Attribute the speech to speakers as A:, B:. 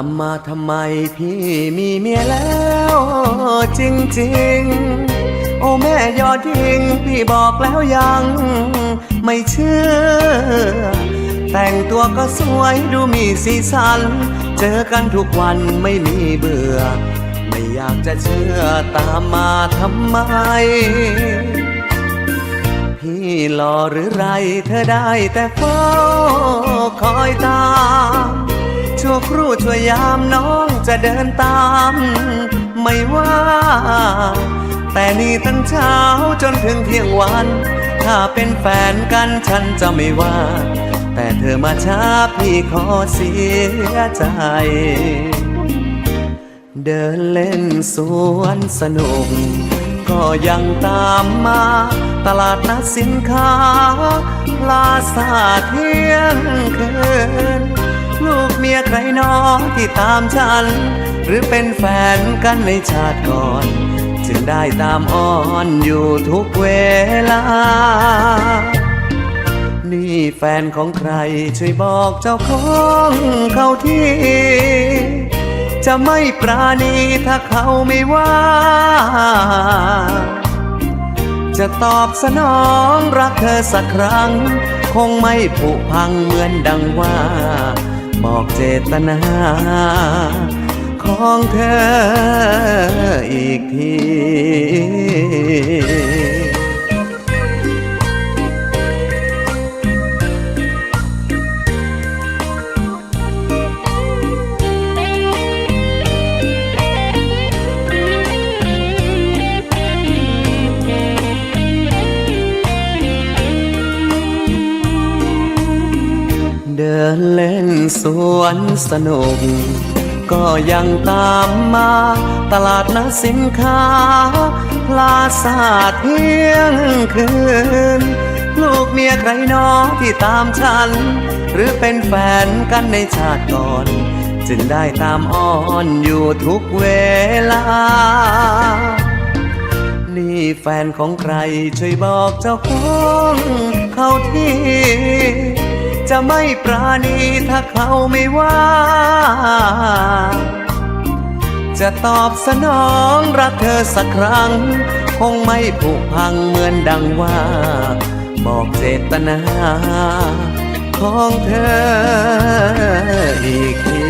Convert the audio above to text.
A: ามมาทำไมพี่มีเมียแล้ว จริงๆ โอ้แม่ยอดยิงพี่บอกแล้วยัง ไม่เชื่อ แต่งตัวก็สวยดูมีสีสัน เจอกันทุกวันไม่มีเบื่อ ไม่อยากจะเชื่อตามมาทำไม พี่หล่อหรือไรเธอได้แต่เฝ้าคอยตาม ชั่วครู่ชั่วยามน้องจะเดินตาม ไม่ว่า แต่นี่ตั้งเช้าจนถึงเที่ยงวัน ถ้าเป็นแฟนกันฉันจะไม่ว่า แต่เธอมาช้าพี่ขอเสียใจ เดินเล่นสวนสนุก ก็ยังตามมาตลาดนัดสินค้าพลาซาเที่ยงคืนลูกเมีย ใครหนอที่ตามฉัน หรือเป็นแฟนกันในชาติก่อนจึงได้ตามอ้อนอยู่ทุกเวลา นี่แฟนของใครช่วยบอกเจ้าของเขาทีจะไม่ปราณีถ้าเขาไม่ว่า จะตอบสนองรักเธอสักครั้ง คงไม่ผุพังเหมือนดังว่า บอกเจตนา ของเธออีกที เดินเล่นสวนสนุก ก็ยังตามมา ตลาดนัดสินค้าพลาซาเที่ยงคืน ลูกเมียใครหนอที่ตามฉัน หรือเป็นแฟนกันในชาติก่อน จึงได้ตามอ้อนอยู่ทุกเวลา นี่แฟนของใครช่วยบอกเจ้าของเขาที จะไม่ปราณีถ้าเขาไม่ว่า จะตอบสนองรักเธอสักครั้ง คงไม่ผุพังเหมือนดังว่า บอกเจตนาของเธออีกที